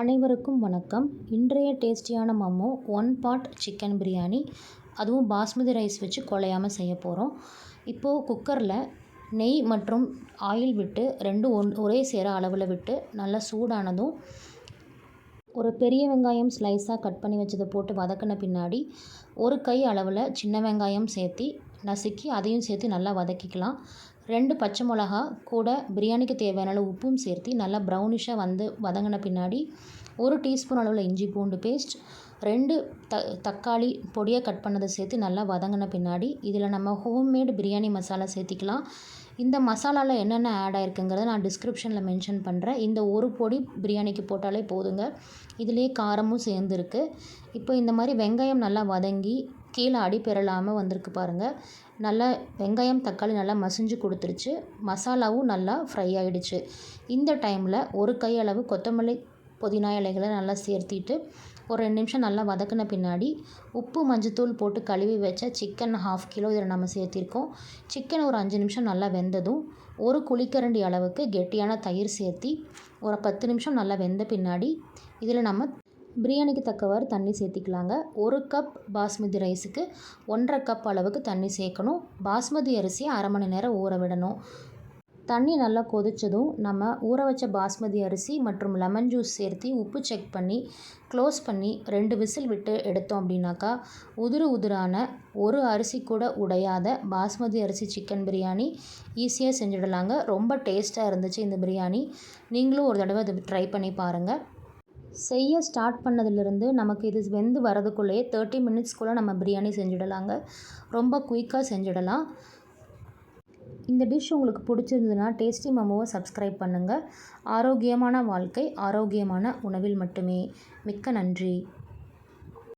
அனைவருக்கும் வணக்கம். இன்றைய டேஸ்டியான மம்மோ ஒன் பாட் சிக்கன் பிரியாணி. அதுவும் பாஸ்மதி ரைஸ் வச்சு கொலையாமல் செய்ய போகிறோம் இப்போது குக்கரில் நெய் மற்றும் ஆயில் விட்டு ரெண்டும் ஒன் ஒரே சேர அளவில் விட்டு நல்லா சூடானதும் ஒரு பெரிய வெங்காயம் ஸ்லைஸாக கட் பண்ணி வச்சதை போட்டு வதக்கின பின்னாடி ஒரு கை அளவில் சின்ன வெங்காயம் சேர்த்தி நசுக்கி அதையும் சேர்த்து நல்லா வதக்கிக்கலாம். ரெண்டு பச்சை மிளகா கூட பிரியாணிக்கு தேவையான உப்பும் சேர்த்து நல்லா ப்ரௌனிஷாக வந்து வதங்கின பின்னாடி ஒரு டீஸ்பூன் அளவில் இஞ்சி பூண்டு பேஸ்ட் ரெண்டு த தக்காளி பொடியாக கட் பண்ணதை சேர்த்து நல்லா வதங்கின பின்னாடி இதில் நம்ம ஹோம்மேடு பிரியாணி மசாலா சேர்த்திக்கலாம். இந்த மசாலாவில் என்னென்ன ஆட் ஆயிருக்குங்கிறத நான் டிஸ்கிரிப்ஷனில் மென்ஷன் பண்ணுறேன் இந்த ஒரு பொடி பிரியாணிக்கு போட்டாலே போதுங்க. இதிலே காரமும் சேர்ந்துருக்கு. இப்போ இந்த மாதிரி வெங்காயம் நல்லா வதங்கி கீழே அடி பெறலாமல் வந்திருக்கு பாருங்கள் நல்லா வெங்காயம் தக்காளி நல்லா மசிஞ்சு கொடுத்துருச்சு. மசாலாவும் நல்லா ஃப்ரை ஆகிடுச்சு இந்த டைமில் ஒரு கையளவு கொத்தமல்லி புதினா இலைகளை நல்லா சேர்த்திட்டு ஒரு ரெண்டு நிமிஷம் நல்லா வதக்கின பின்னாடி உப்பு மஞ்சத்தூள் போட்டு கழுவி வச்ச சிக்கன் ஹாஃப் கிலோ இதில் நம்ம சேர்த்திருக்கோம். சிக்கன் ஒரு அஞ்சு நிமிஷம் நல்லா வெந்ததும் ஒரு குழிக்கரண்டி அளவுக்கு கெட்டியான தயிர் சேர்த்தி ஒரு பத்து நிமிஷம் நல்லா வெந்த பின்னாடி இதில் நம்ம பிரியாணிக்கு தக்கவாறு தண்ணி சேர்த்திக்கலாங்க. ஒரு கப் பாஸ்மதி ரைஸுக்கு ஒன்றரை கப் அளவுக்கு தண்ணி சேர்க்கணும். பாஸ்மதி அரிசியை அரை மணி நேரம் ஊற விடணும். தண்ணி நல்லா கொதித்ததும் நம்ம ஊற வச்ச பாஸ்மதி அரிசி மற்றும் லெமன் ஜூஸ் சேர்த்து உப்பு செக் பண்ணி க்ளோஸ் பண்ணி ரெண்டு விசில் விட்டு எடுத்தோம் அப்படின்னாக்கா உதிரு உதிரான ஒரு அரிசி கூட உடையாத பாஸ்மதி அரிசி சிக்கன் பிரியாணி ஈஸியாக செஞ்சுடலாங்க. ரொம்ப டேஸ்ட்டாக இருந்துச்சு இந்த பிரியாணி. நீங்களும் ஒரு தடவை அதை ட்ரை பண்ணி பாருங்கள் செய்ய ஸ்டார்ட் பண்ணதுலேருந்து நமக்கு இது வெந்து வரதுக்குள்ளேயே தேர்ட்டி மினிட்ஸ்க்குள்ளே நம்ம பிரியாணி செஞ்சுடலாங்க. ரொம்ப குயிக்காக செஞ்சிடலாம். இந்த டிஷ் உங்களுக்கு பிடிச்சிருந்ததுன்னா டேஸ்டி மமோவை சப்ஸ்கிரைப் பண்ணுங்கள் ஆரோக்கியமான வாழ்க்கை ஆரோக்கியமான உணவில் மட்டுமே. மிக்க நன்றி.